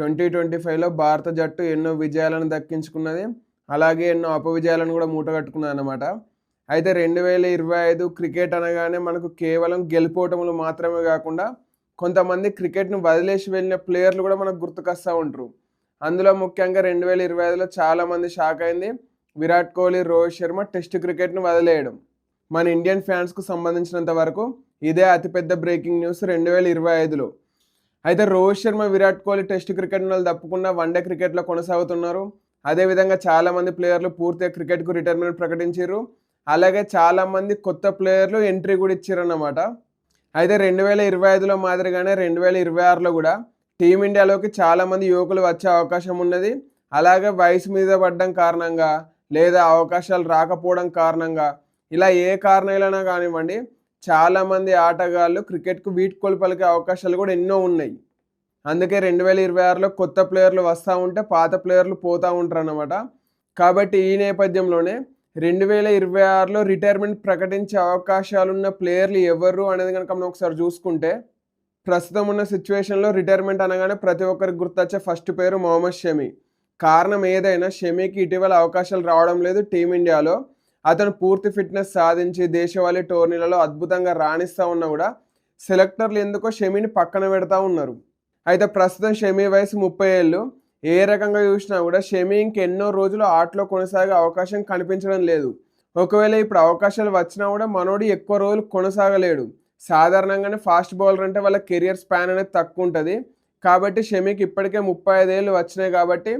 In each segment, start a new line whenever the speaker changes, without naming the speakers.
Twenty twenty ఫైవ్లో భారత జట్టు ఎన్నో విజయాలను దక్కించుకున్నది. అలాగే ఎన్నో అపవిజయాలను కూడా మూటగట్టుకున్నది అనమాట అయితే రెండు వేల ఇరవై ఐదు క్రికెట్ అనగానే మనకు కేవలం గెలిపోవటములు మాత్రమే కాకుండా కొంతమంది క్రికెట్ను వదిలేసి వెళ్ళిన ప్లేయర్లు కూడా మనకు గుర్తుకొస్తూ ఉంటారు అందులో ముఖ్యంగా రెండు వేల ఇరవై ఐదులో చాలామంది షాక్ అయింది. విరాట్ కోహ్లీ రోహిత్ శర్మ టెస్ట్ క్రికెట్ను వదిలేయడం. మన ఇండియన్ ఫ్యాన్స్కు సంబంధించినంత వరకు ఇదే అతిపెద్ద బ్రేకింగ్ న్యూస్ రెండు వేల ఇరవై ఐదులో. అయితే రోహిత్ శర్మ విరాట్ కోహ్లీ టెస్ట్ క్రికెట్ వాళ్ళు తప్పకుండా వన్డే క్రికెట్లో కొనసాగుతున్నారు. అదేవిధంగా చాలామంది ప్లేయర్లు పూర్తిగా క్రికెట్కు రిటైర్మెంట్ ప్రకటించారు అలాగే చాలామంది కొత్త ప్లేయర్లు ఎంట్రీ కూడా ఇచ్చారు అన్నమాట అయితే రెండు వేల ఇరవై ఐదులో మాదిరిగానే రెండు వేల ఇరవై ఆరులో కూడా టీమిండియాలోకి చాలామంది యువకులు వచ్చే అవకాశం ఉన్నది. అలాగే వయసు మీద పడడం కారణంగా లేదా అవకాశాలు రాకపోవడం కారణంగా ఇలా ఏ కారణాలైనా కానివ్వండి చాలామంది ఆటగాళ్ళు క్రికెట్కు వీడ్కోలు పలికే అవకాశాలు కూడా ఎన్నో ఉన్నాయి. అందుకే రెండు వేల ఇరవై ఆరులో కొత్త ప్లేయర్లు వస్తూ ఉంటే పాత ప్లేయర్లు పోతూ ఉంటారు అన్నమాట కాబట్టి ఈ నేపథ్యంలోనే రెండు వేల ఇరవై ఆరులో రిటైర్మెంట్ ప్రకటించే అవకాశాలున్న ప్లేయర్లు ఎవరు అనేది కనుక మనం ఒకసారి చూసుకుంటే ప్రస్తుతం ఉన్న సిచ్యువేషన్లో రిటైర్మెంట్ అనగానే ప్రతి ఒక్కరికి గుర్తొచ్చే ఫస్ట్ పేరు మొహమ్మద్ షమి. కారణం ఏదైనా షమీకి ఇటీవల అవకాశాలు రావడం లేదు టీమిండియాలో. అతను పూర్తి ఫిట్నెస్ సాధించి దేశవాళీ టోర్నీలలో అద్భుతంగా రాణిస్తూ ఉన్నా కూడా సెలెక్టర్లు ఎందుకో షమీని పక్కన పెడతా ఉన్నారు. అయితే ప్రస్తుతం షమీ వయసు ముప్పై ఏళ్ళు. ఏ రకంగా చూసినా కూడా షమీ ఇంకెన్నో రోజులు ఆటలో కొనసాగే అవకాశం కనిపించడం లేదు. ఒకవేళ ఇప్పుడు అవకాశాలు వచ్చినా కూడా మనోడు ఎక్కువ రోజులు కొనసాగలేడు. సాధారణంగానే ఫాస్ట్ బౌలర్ అంటే వాళ్ళ కెరియర్ స్పాన్ అనేది తక్కువ ఉంటుంది. కాబట్టి షమీకి ఇప్పటికే ముప్పై ఐదేళ్ళు వచ్చినాయి కాబట్టి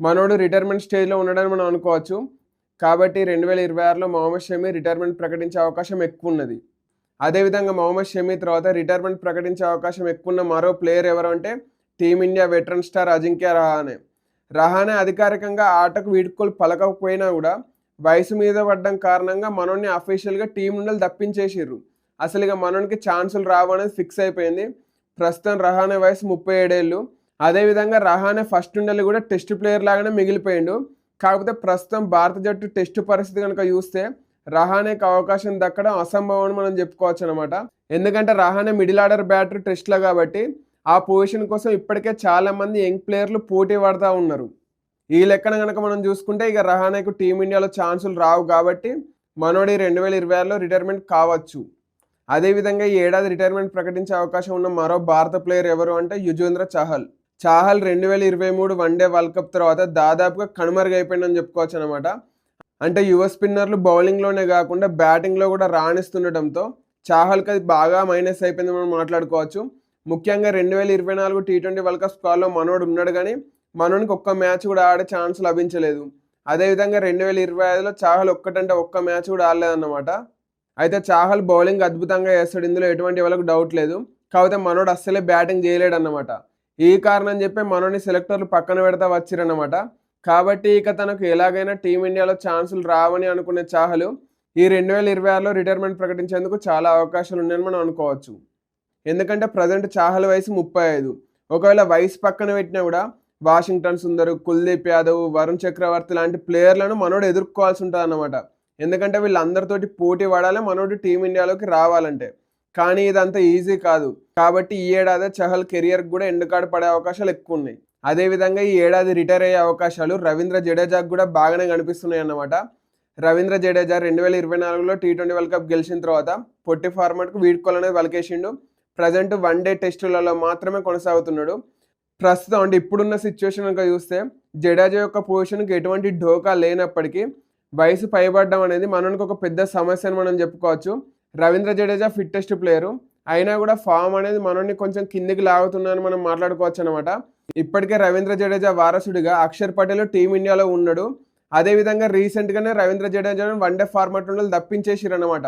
మనోడు రిటైర్మెంట్ స్టేజ్లో ఉండడని మనం అనుకోవచ్చు. కాబట్టి రెండు వేల ఇరవై ఆరులో మొహమ్మద్ షమీ రిటైర్మెంట్ ప్రకటించే అవకాశం ఎక్కువ ఉన్నది అదేవిధంగా మొహమ్మద్ షమీ తర్వాత రిటైర్మెంట్ ప్రకటించే అవకాశం ఎక్కువ ఉన్న మరో ప్లేయర్ ఎవరు అంటే team India veteran star Ajinkya Rahane. Rahane అధికారికంగా ఆటకు వీడ్కోలు పలకపోయినా కూడా వయసు మీద పడ్డం కారణంగా మనోని అఫీషియల్గా టీం నుండి తప్పించేసిర్రు. అసలు ఇక మనోనికి ఛాన్సులు రావనేది ఫిక్స్ అయిపోయింది. ప్రస్తుతం రహానే వయసు ముప్పై ఏడేళ్ళు. అదేవిధంగా రహానే ఫస్ట్ నుండి కూడా టెస్ట్ ప్లేయర్ లాగానే మిగిలిపోయిండు. కాకపోతే ప్రస్తుతం భారత జట్టు టెస్ట్ పరిస్థితి కనుక చూస్తే రహానేకి అవకాశం దక్కడం అసంభవం అని మనం చెప్పుకోవచ్చు అనమాట ఎందుకంటే రహానే మిడిల్ ఆర్డర్ బ్యాటర్ టెస్ట్లో కాబట్టి ఆ పొజిషన్ కోసం ఇప్పటికే చాలా మంది యంగ్ ప్లేయర్లు పోటీ పడతా ఉన్నారు. ఈ లెక్కన కనుక మనం చూసుకుంటే ఇక రహానేకు టీమిండియాలో ఛాన్సులు రావు కాబట్టి మనోడి రెండు వేల ఇరవై ఆరులో రిటైర్మెంట్ కావచ్చు. అదేవిధంగా ఈ ఏడాది రిటైర్మెంట్ ప్రకటించే అవకాశం ఉన్న మరో భారత ప్లేయర్ ఎవరు అంటే యుజేంద్ర చహల్. చాహల్ రెండు వేల ఇరవై మూడు వన్డే వరల్డ్ కప్ తర్వాత దాదాపుగా కనుమరుగైపోయిందని చెప్పుకోవచ్చు అనమాట అంటే యువ స్పిన్నర్లు బౌలింగ్లోనే కాకుండా బ్యాటింగ్లో కూడా రాణిస్తుండటంతో చాహల్కి అది బాగా మైనస్ అయిపోయింది మనం మాట్లాడుకోవచ్చు. ముఖ్యంగా రెండు వేల ఇరవై నాలుగు టీ ట్వంటీ వరల్డ్ కప్ స్క్వాడ్లో మనోడు ఉన్నాడు కానీ మనోనికి ఒక్క మ్యాచ్ కూడా ఆడే ఛాన్స్ లభించలేదు. అదేవిధంగా రెండు వేల ఇరవై ఐదులో చాహల్ ఒక్కటంటే ఒక్క మ్యాచ్ కూడా ఆడలేదన్నమాట. అయితే చాహల్ బౌలింగ్ అద్భుతంగా వేస్తాడు ఇందులో ఎటువంటి వాళ్ళకు డౌట్ లేదు. కాకపోతే మనోడు అస్సలే బ్యాటింగ్ చేయలేడు అన్నమాట ఈ కారణం చెప్పి మనోని సెలెక్టర్లు పక్కన పెడతా వచ్చిరన్నమాట. కాబట్టి ఇక తనకు ఎలాగైనా టీమిండియాలో ఛాన్సులు రావని అనుకునే చాహలు ఈ రెండు వేల ఇరవై ఆరులో రిటైర్మెంట్ ప్రకటించేందుకు చాలా అవకాశాలు ఉన్నాయని మనం అనుకోవచ్చు. ఎందుకంటే ప్రజెంట్ చాహల్ వయసు ముప్పై ఐదు. ఒకవేళ వయసు పక్కన పెట్టినా కూడా వాషింగ్టన్ సుందర్ కుల్దీప్ యాదవ్ వరుణ్ చక్రవర్తి లాంటి ప్లేయర్లను మనోడు ఎదుర్కోవాల్సి ఉంటుంది అన్నమాట ఎందుకంటే వీళ్ళందరితోటి పోటీ పడాలి మనోడు టీమిండియాలోకి రావాలంటే. కానీ ఇదంతా ఈజీ కాదు. కాబట్టి ఈ ఏడాది చహల్ కెరియర్కి కూడా ఎండుకాడ పడే అవకాశాలు ఎక్కువ ఉన్నాయి అదేవిధంగా ఈ ఏడాది రిటైర్ అయ్యే అవకాశాలు రవీంద్ర జడేజాకు కూడా బాగానే కనిపిస్తున్నాయి అన్నమాట. రవీంద్ర జడేజా రెండు వేల ఇరవై నాలుగులో టీ ట్వంటీ వరల్డ్ కప్ గెలిచిన తర్వాత పొట్టి ఫార్మాట్కు వీడ్కోలనేది వలకేసిండు ప్రజెంట్ వన్ డే టెస్టులలో మాత్రమే కొనసాగుతున్నాడు. ప్రస్తుతం అంటే ఇప్పుడున్న సిచ్యువేషన్ కనుక చూస్తే జడేజా యొక్క పొజిషన్కి ఎటువంటి ఢోకా లేనప్పటికీ వయసు పైబడడం అనేది మనకి ఒక పెద్ద సమస్య అని మనం చెప్పుకోవచ్చు. రవీంద్ర జడేజా ఫిట్టెస్ట్ ప్లేయరు అయినా కూడా ఫామ్ అనేది మనల్ని కొంచెం కిందికి లాగుతుందని మనం మాట్లాడుకోవచ్చు అనమాట ఇప్పటికే రవీంద్ర జడేజా వారసుడిగా అక్షర్ పటేల్ టీమిండియాలో ఉన్నాడు. అదేవిధంగా రీసెంట్గానే రవీంద్ర జడేజాను వన్డే ఫార్మాట్ నుండి తప్పించేసిరనమాట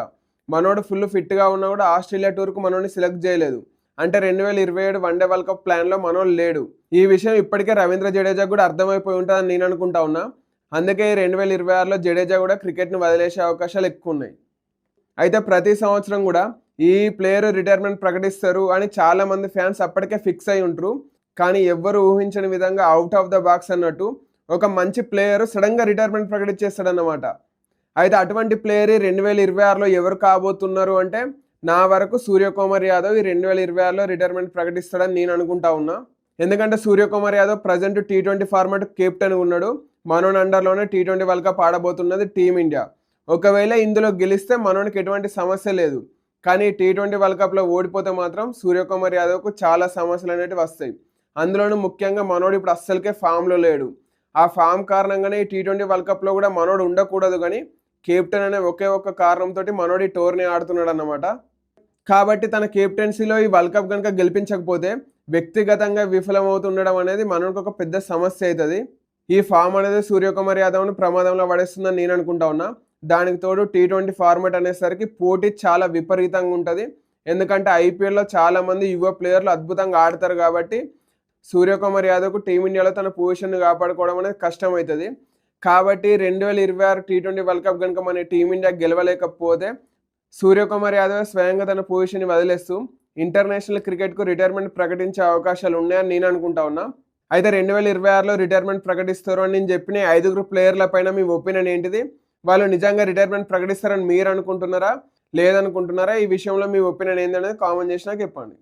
మనోడు ఫుల్ ఫిట్గా ఉన్నా కూడా ఆస్ట్రేలియా టూర్కు మనోడిని సెలెక్ట్ చేయలేదు. అంటే రెండు వేల ఇరవై ఏడు వన్డే వరల్డ్ కప్ ప్లాన్లో మనోడు లేడు. ఈ విషయం ఇప్పటికే రవీంద్ర జడేజా కూడా అర్థమైపోయి ఉంటుందని నేను అనుకుంటా ఉన్నా. అందుకే రెండు వేల ఇరవై ఆరులో జడేజా కూడా క్రికెట్ను వదిలేసే అవకాశాలు ఎక్కువ ఉన్నాయి. అయితే ప్రతి సంవత్సరం కూడా ఈ ప్లేయర్ రిటైర్మెంట్ ప్రకటిస్తారు అని చాలామంది ఫ్యాన్స్ అప్పటికే ఫిక్స్ అయి ఉంటారు కానీ ఎవ్వరు ఊహించని విధంగా అవుట్ ఆఫ్ ద బాక్స్ అన్నట్టు ఒక మంచి ప్లేయర్ సడన్గా రిటైర్మెంట్ ప్రకటించేస్తాడన్నమాట. అయితే అటువంటి ప్లేయర్ రెండు వేల ఇరవై ఆరులో ఎవరు కాబోతున్నారు అంటే నా వరకు సూర్యకుమార్ యాదవ్ ఈ రెండు వేల ఇరవై ఆరులో రిటైర్మెంట్ ప్రకటిస్తాడని నేను అనుకుంటా ఉన్నా. ఎందుకంటే Suryakumar Yadav present T twenty format captain ఉన్నాడు. మనోన్ అండర్లోనే టీ ట్వంటీ వరల్డ్ కప్ ఆడబోతున్నది టీమిండియా ఒకవేళ ఇందులో గెలిస్తే మనోనికి ఎటువంటి సమస్య లేదు. కానీ టీ ట్వంటీ వరల్డ్ కప్లో ఓడిపోతే మాత్రం సూర్యకుమార్ యాదవ్కు చాలా సమస్యలు అనేవి వస్తాయి. అందులోనూ ముఖ్యంగా మనోడు ఇప్పుడు అస్సలకే ఫామ్లో లేడు. ఆ ఫామ్ కారణంగానే ఈ టీ ట్వంటీ వరల్డ్ కప్లో కూడా మనోడు ఉండకూడదు కానీ కెప్టెన్ అనే ఒకే ఒక్క కారణంతో మనోడు ఈ ఆడుతున్నాడు అన్నమాట కాబట్టి తన కెప్టెన్సీలో ఈ వరల్డ్ కప్ కనుక గెలిపించకపోతే వ్యక్తిగతంగా విఫలమవుతుండడం అనేది మనోడికి ఒక పెద్ద సమస్య అవుతుంది. ఈ ఫామ్ అనేది సూర్యకుమార్ యాదవ్ను ప్రమాదంలో పడేస్తుందని నేను అనుకుంటా ఉన్నా. దానికి తోడు టీ ట్వంటీ ఫార్మాట్ అనేసరికి పోటీ చాలా విపరీతంగా ఉంటుంది. ఎందుకంటే ఐపీఎల్లో చాలామంది యువ ప్లేయర్లు అద్భుతంగా ఆడతారు కాబట్టి సూర్యకుమార్ యాదవ్కు టీమిండియాలో తన పొజిషన్ను కాపాడుకోవడం అనేది కష్టమవుతుంది కాబట్టి రెండు వేల ఇరవై ఆరు టీ ట్వంటీ వరల్డ్ కప్ కనుక మన టీమిండియా గెలవలేకపోతే సూర్యకుమార్ యాదవ్ స్వయంగా తన పొజిషన్ని వదిలేస్తూ ఇంటర్నేషనల్ క్రికెట్కు రిటైర్మెంట్ ప్రకటించే అవకాశాలు ఉన్నాయని నేను అనుకుంటా ఉన్నా. అయితే రెండు వేల ఇరవై ఆరులో రిటైర్మెంట్ ప్రకటిస్తారు అని నేను చెప్పిన ఐదుగురు ప్లేయర్ల పైన మీ ఒపీనియన్ ఏంటిది? వాళ్ళు నిజంగా రిటైర్మెంట్ ప్రకటిస్తారని మీరు అనుకుంటున్నారా? లేదనుకుంటున్నారా? ఈ విషయంలో మీ ఒపీనియన్ ఏందనేది కామెంట్ చేసినా చెప్పండి.